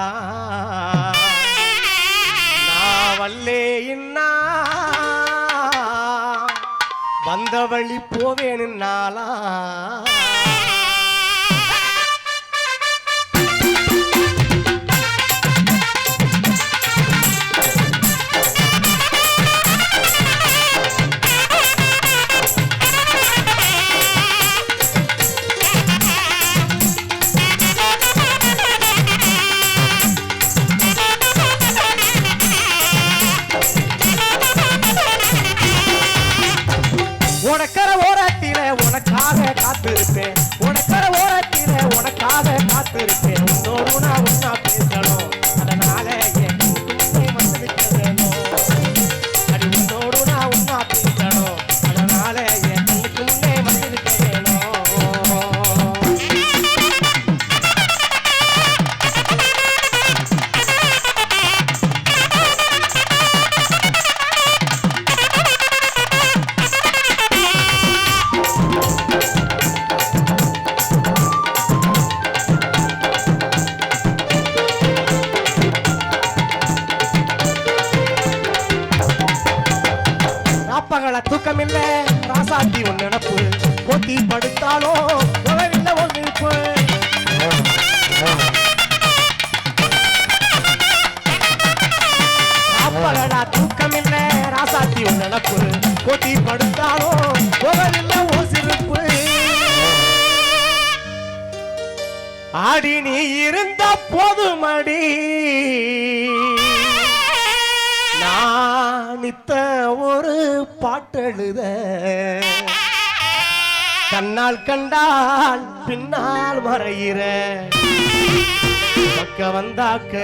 வருவேனுன்னாளா நான் வல்லேன்னா வந்த வழி போவேனுன்னாளா நாளா. போதுமடி. நான் நித்த ஒரு பாட்டெழுத கண்ணால் கண்டால் பின்னால் மறையிற. பக்க வந்தாக்க.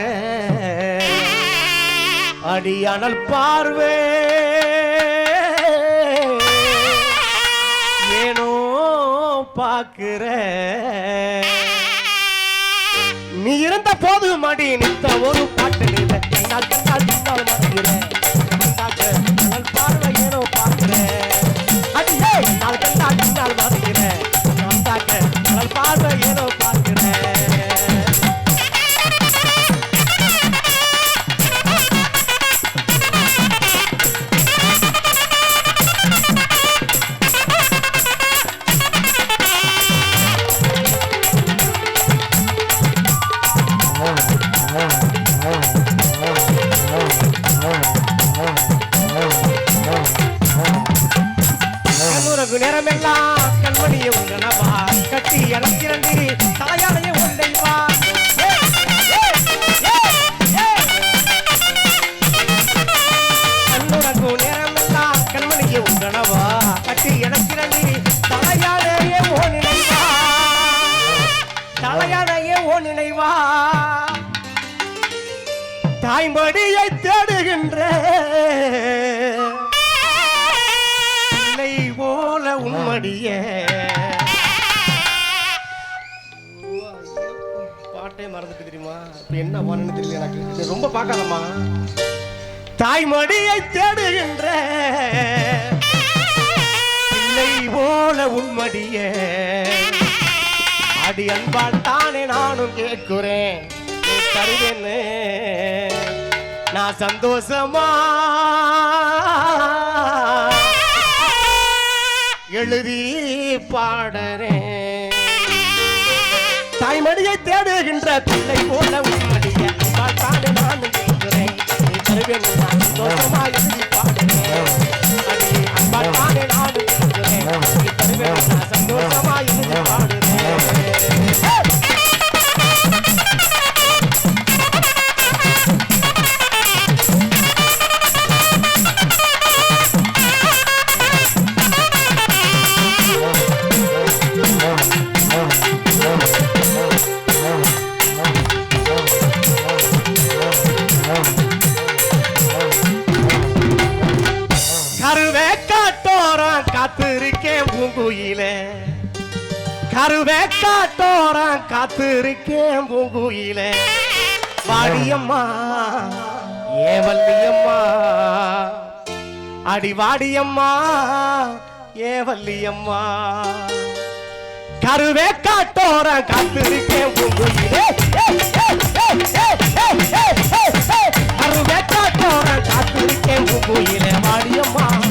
அடியானல் பார்வே. ஏனோ பார்க்கிற. நீ இருந்த போது மாடி நித்த ஒரு பாட்டு நில கண்ணால் கண்ணால் பின்னால் மறைகிறேன் பார்வை ஏனோ பார்க்கிறேன். அடியே நாள் கண்ணால் பின்னால் மறைகிறேன் வந்தாக்க கடல் பார்வை ஏனோ தாய்மடியை தேடுகின்ற போல உம்மடிய மறந்துட்டு தெரியுமா? இப்போ என்ன பண்ணு தெரியல எனக்கு. இது ரொம்ப பார்க்காதம்மா. தாய்மடியை தேடுகின்ற பிள்ளை போல உண்மடிய அடி அன்பால் தானே நானும் கேட்கிறேன். நீ தருவேன்னு. நான் சந்தோஷமா எழுதி பாடுறேன். தாய்மடியை தேடுகின்ற பிள்ளை போல உன்னுடைய. தானே நானும் கேட்கிறேன் நான் காத்திருக்கேன் பூங்குயில. வாடியம்மா. ஏவல்லியம்மா. அடி வாடியம்மா ஏவல்லியம்மா. கருவே காட்டோர காத்திருக்கேன் பூங்குயிலே. கருவே காட்டோர காத்திருக்கேன் பூங்குயிலே வாடியம்மா.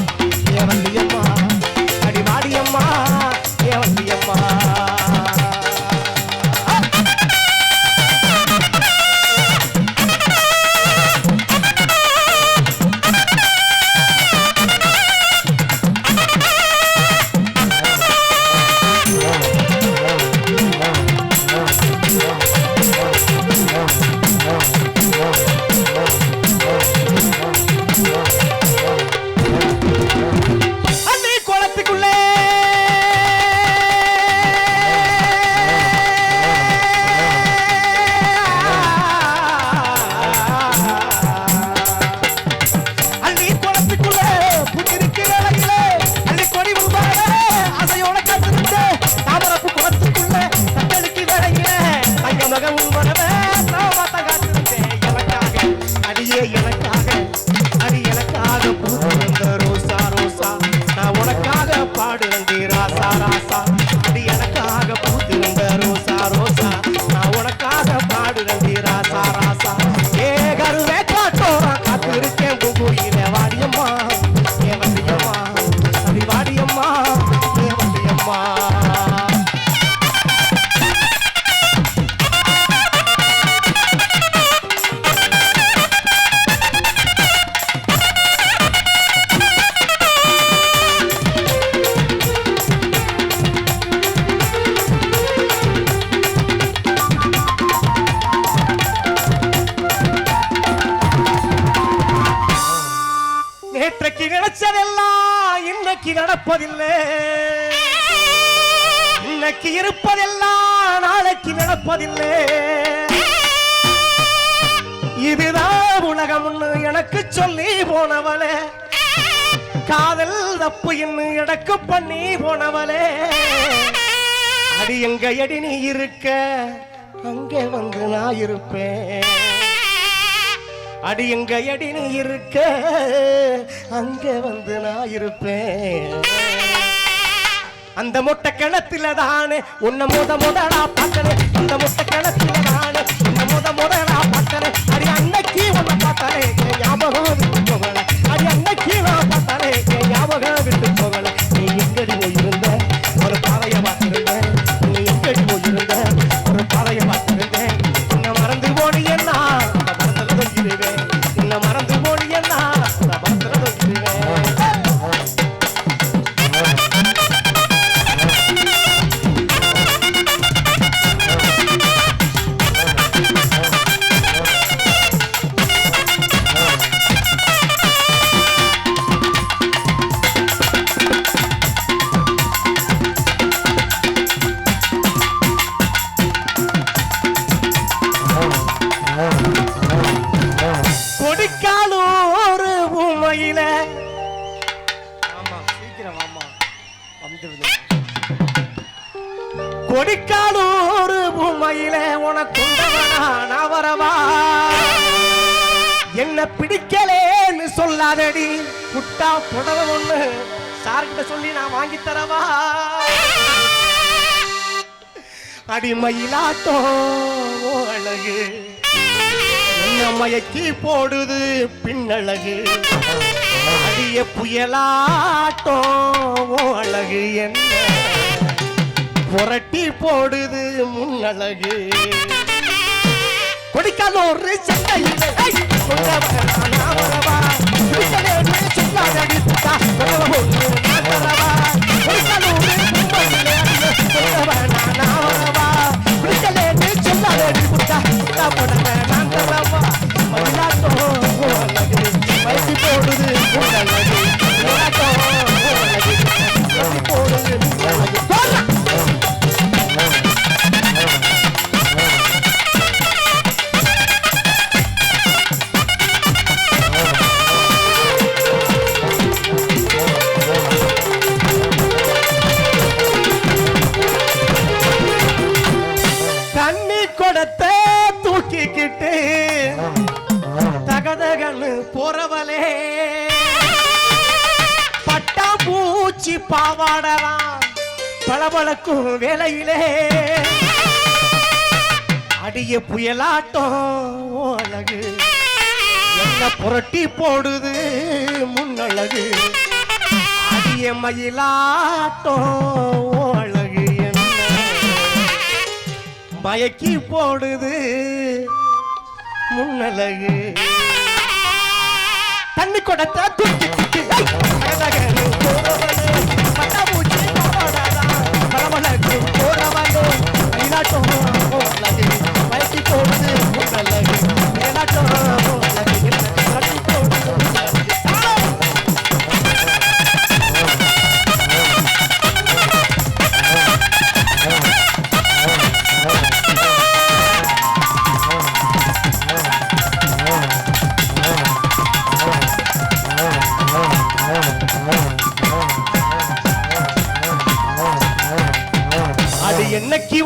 வண்டியம்மா நேற்றைக்கு நினைச்சதெல்லாம் இன்னைக்கு நடப்பதில்லை. இன்னைக்கு இருப்பதெல்லாம் நாளைக்கு நடப்பதில்லை. இதுதான் உலகம் எனக்கு சொல்லி போனவளே. காதல் தப்பு என்று எனக்கு பண்ணி போனவளே. அடி எங்க அடி நீ இருக்க? அங்கே வந்து நான் இருப்பேன். அடி எங்க அடி நீ இருக்க? அங்கே வந்து நான் இருப்பேன். அந்த முட்டை கிணத்துல தானே. உன்னை முத முதலா பார்த்தனே அந்த முட்டை கிணத்துல தானே. உன்னை முத முதலா ஆமா சீக்கிரம் ஆமா வந்துருது ஒரு நான் வரவா என்ன பிடிக்கலேன்னு சொல்லாதடி. குட்டா புடவை ஒண்ணு சார்கிட்ட சொல்லி நான் வாங்கி தரவா. அடிமயிலாட்டம் அழகு என்ன மயக்கி போடுது பின்னழகு. அடிய புயலாட்டம் அழகு என்ன புரட்டி போடுது முன்னழகு கொடிக்கால ஒரு சண்டையில் சொல்லாதடி புத்தா உறவு ஒன்று நான் தரவா. கொடிக்கால ஒரு கும்பலிலே அடியே கொண்டவ நான் வரவா. பிடிக்கலேன்னு சொல்லாதடி நான் அழகு, வயசு போடுது. பாவாடலாம். பளபளக்கும் வேலையிலே அடிய புயலாட்டம் அழகு. என்ன புரட்டி போடுது முன்னழகு அடிய மயிலாட்டம் அழகு என்ன. மயக்கி போடுது முன்னழகு தண்ணி கொடத்தை தூக்கி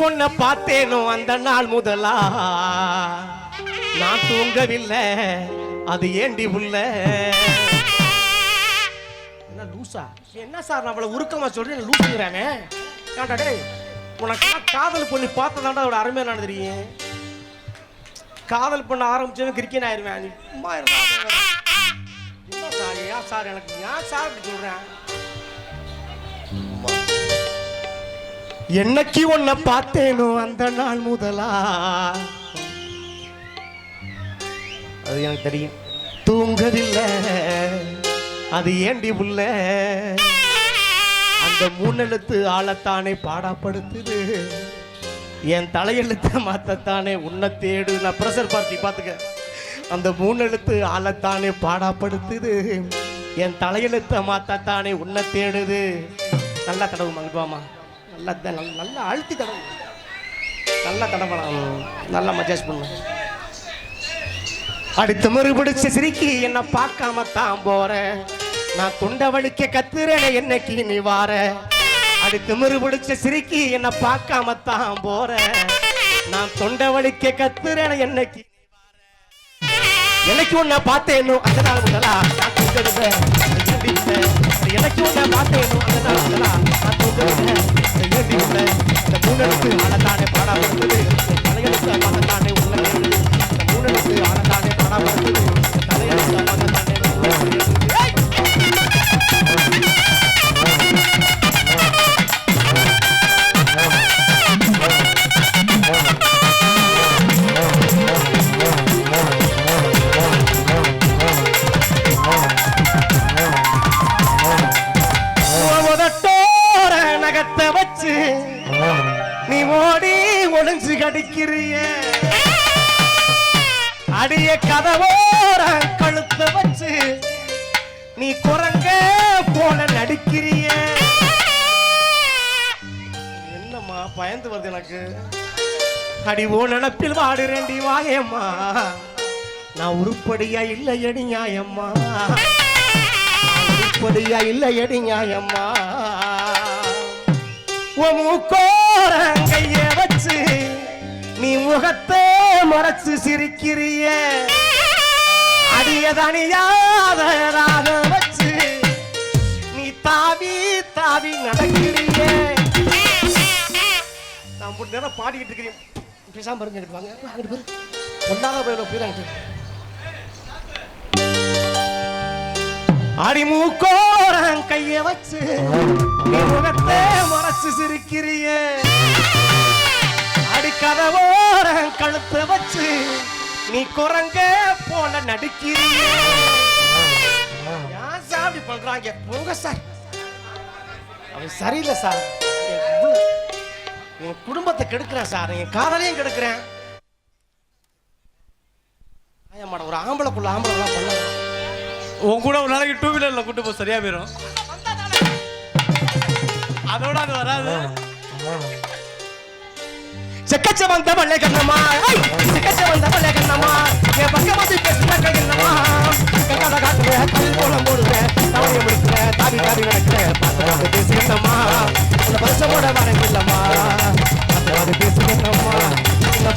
உன்னை பார்த்தேனோ அந்த நாள் முதலா? நான் தூங்கவில்லை. அது ஏண்டி உள்ள? என்ன லூசா? என்ன சார் நான் அவளை உருக்கமா சொல்றேன்? லூசுங்கிறானே? ஏன்டா டேய் உனக்கு காதல் பண்ணி பார்த்ததாண்டா அதோட அருமையா என்ன தெரியும். காதல் பண்ண ஆரம்பிச்சவன் கிரிக்கெட் ஆயிருவேன். நீ சும்மா இருந்தா சார்? ஏன் சார் எனக்கு ஏன் சார் சொல்றேன்? என்னைக்கு உன்னை பார்த்தேனோ அந்த நாள் முதலா? அது எனக்கு தெரியும். தூங்கதில்லை அது ஏண்டி உள்ள? அந்த மூணெழுத்து ஆளத்தானே பாடாப்படுத்துது. என் தலையெழுத்தை மாத்தத்தானே உன்னை தேடு. நான் ப்ரெஷர் பார்த்தி பார்த்துக்க. அந்த மூணெழுத்து ஆளத்தானே பாடாப்படுத்துது. என் தலையெழுத்தை மாத்தத்தானே உன்னை தேடுது. நல்லா தடவு மகிழ்வாமா நல்லா நல்லா நல்லா அழுத்தி தடவு நல்லா தடவலாம் நல்லா மஜாஜ் அடுத்த முறை பிடிச்ச சிரிக்கி என்ன பார்க்காம தான் போற? நான் துண்ட வலிக்க கத்துறேன் என்னைக்கு நீ வார? அடுத்த முறை பிடிச்ச சிரிக்கி என்ன பார்க்காம தான் போற? நான் தொண்டை வலிக்க கத்துறேன் என்னைக்கு எனக்கு உன்னை பார்த்தேன் அந்த நாள் முதலா. நான் தூங்கவில்லை எனக்கு அந்த நாள் முதலா நான் தூங்கவில்லை அந்த மூணெழுத்து தலையெழுத்து உள்ள மூணெழுத்து அடி ஓ நினப்பில் வாடுறேண்டி வாயம்மா. நான் உருப்படியா இல்லையடி நியாயம்மா. உருப்படியா இல்லையடி நியாயம்மா. உன் மூக்கோரங்கைய வச்சு நீ முகத்தை மறைச்சு சிரிக்கிறிய. அடிய தனியாத ராக வச்சு நீ தாவி தாவி நடக்கிறிய. நான் ஒரு நேரம் பாடிக்கிட்டு இருக்கிறேன். பேசாம பாருங்க இங்கிட்டு வாங்க. அங்கிட்டு பாரு. பொண்ணாத போயிடும் போயிடாங்க அடிமூக்கோரன் கைய வச்சு நீ முகத்தை மறைச்சு சிரிக்கிறிய. அடிக்கதவோரன் கழுத்தை வச்சு நீ குரங்க போல நடிக்கிறிய. ஏன் சார் அப்படி பண்றாங்க? போங்க சார். அவன் சரியில்லை சார். என் குடும்பத்தை கெடுக்கிறேன் சார். என் காதலையும் கெடுக்கிறேன். ஆயம்மாட ஒரு ஆம்பளைக்குள்ள ஆம்பளைலாம் பண்ணலாம் உன் கூட ஒரு நாளைக்கு டூ வீலர்ல கூட்டு போ சரியா போயிடும் அதோட அது வராது. செக்கச்ச வந்த பல்லே கண்ணம்மா ஐய்! செக்கச்ச வந்த பல்லே கண்ணம்மா என் பக்கம் வந்து பேசுனா கையண்ணம்மா கண்ணாத காட்டுற கல் கோலம் போடுற தவணைய முடிக்கிற தாவி தாவி நடக்கிற பார்த்து பார்த்து இந்த பரிசமோட வரங்க இல்லம்மா பார்த்து இந்த